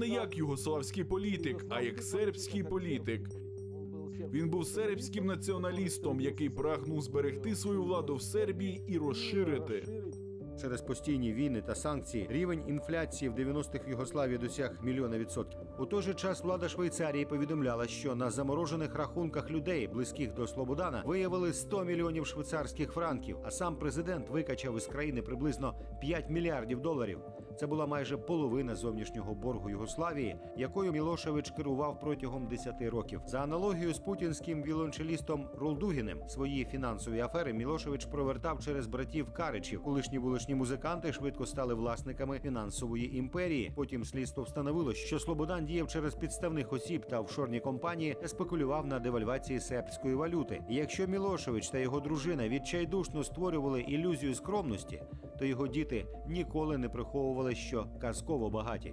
не як югославський політик, а як сербський політик. Він був сербським націоналістом, який прагнув зберегти свою владу в Сербії і розширити. Через постійні війни та санкції рівень інфляції в 90-х в Югославії досяг мільйона відсотків. У той же час влада Швейцарії повідомляла, що на заморожених рахунках людей, близьких до Слободана, виявили 100 мільйонів швейцарських франків. А сам президент викачав із країни приблизно 5 мільярдів доларів. Це була майже половина зовнішнього боргу Югославії, якою Мілошевич керував протягом 10 років. За аналогією з путінським віолончелістом Рулдугіним свої фінансові афери Мілошевич провертав через братів Каричів. Колишні вуличні музиканти швидко стали власниками фінансової імперії. Потім слідство встановило, що Слободан діяв через підставних осіб та офшорні компанії, спекулював на девальвації сербської валюти. І якщо Мілошевич та його дружина відчайдушно створювали ілюзію скромності, то його діти ніколи не приховували, що казково багаті.